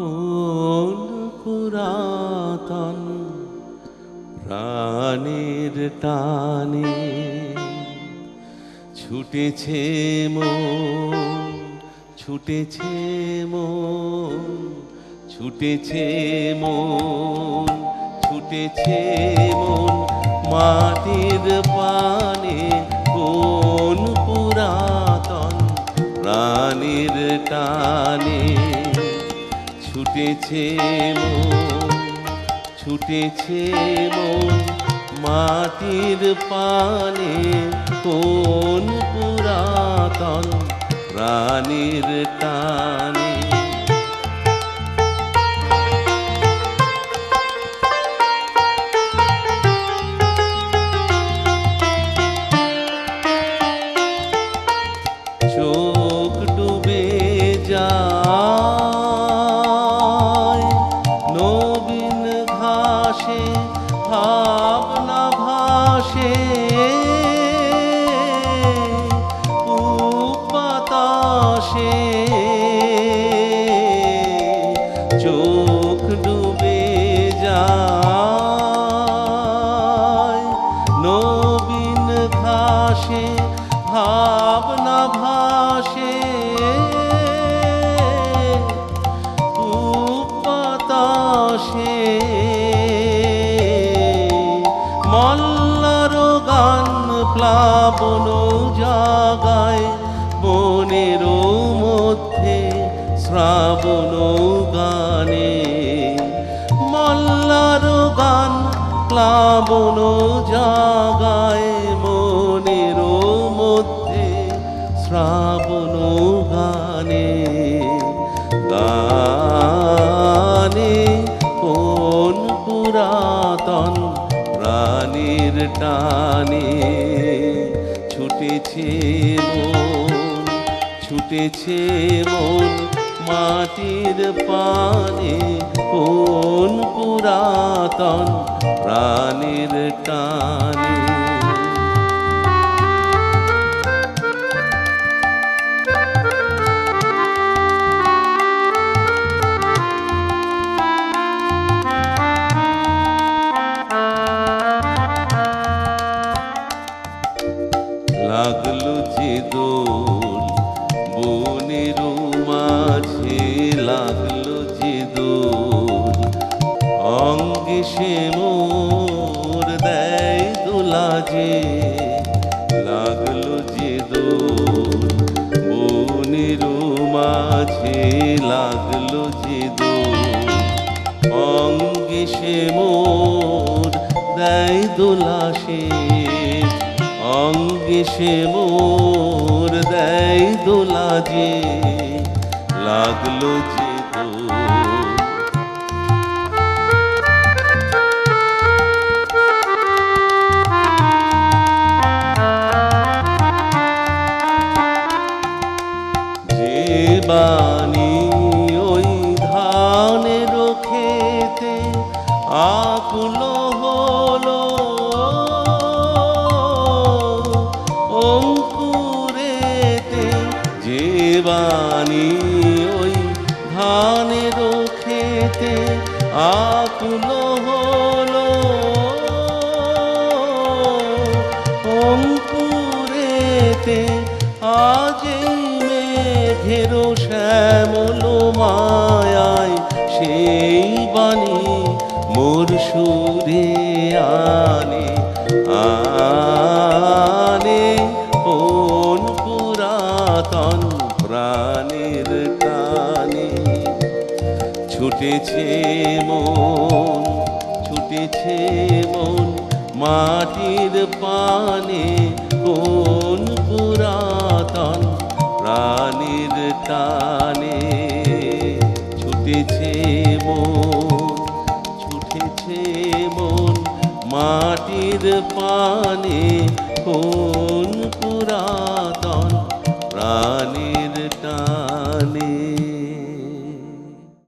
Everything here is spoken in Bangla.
কোন পুরাতন প্রাণের টানে ছুটেছে মন ছুটেছে মন ছুটেছে মন ছুটেছে মন মাটির পানে ছুটেছে ছুটেছে মাটির পানে কোন পুরাতন প্রাণীর টানে। গান প্লাবন জাগায়, বনের মধ্যে শ্রাবণ গানে। মল্লার গান প্লাবন জাগায় মনের মধ্যে শ্রাবণ গানে। প্রাণীর টানে ছুটেছে মন ছুটেছে মন মাটির পানে। কোন পুরাতন প্রাণীর টানে সে মোর দেয় দোলা যে লাগল যে দোল বনের মাঝে লাগল যে দোল অঙ্গে সে মোর দেয় দোলা সে অঙ্গে সে মোর দেয় দোলা যে লাগল যে দোল বাণী ওই ধানের খেতে আকুলো হলো। অঙ্কুরেতে আজ মেঘের শ্যামল মায়ায় সেই বাণী মোর সুরে আনে ছুটেছে মন ছুটেছে মন মাটির পানে কোন পুরাতন প্রাণীর টানে। ছুটেছে মন ছুটেছে মন মাটির পানে কোন পুরা